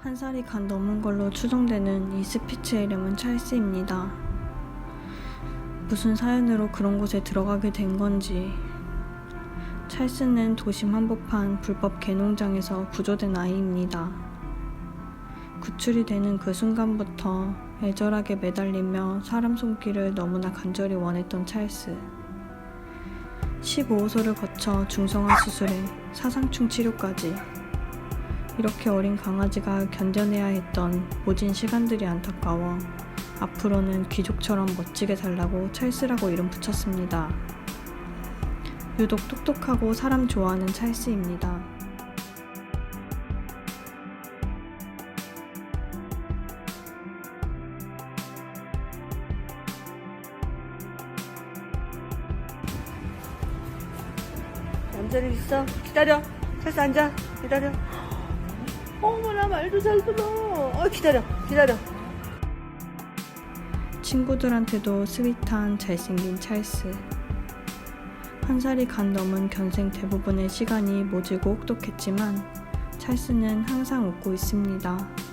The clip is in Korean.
한 살이 간 넘은 걸로 추정되는 이 스피츠의 이름은 찰스입니다. 무슨 사연으로 그런 곳에 들어가게 된 건지. 찰스는 도심 한복판 불법 개농장에서 구조된 아이입니다. 구출이 되는 그 순간부터 애절하게 매달리며 사람 손길을 너무나 간절히 원했던 찰스. 15호소를 거쳐 중성화 수술에 사상충 치료까지 이렇게 어린 강아지가 견뎌내야 했던 모진 시간들이 안타까워 앞으로는 귀족처럼 멋지게 살라고 찰스라고 이름 붙였습니다. 유독 똑똑하고 사람 좋아하는 찰스입니다. 앉아리 있어. 기다려. 찰스 앉아. 기다려. 어머나 말도 잘 들어. 어 기다려. 기다려. 친구들한테도 스윗한 잘생긴 찰스. 한 살이 간 넘은 견생 대부분의 시간이 모지고 혹독했지만 찰스는 항상 웃고 있습니다.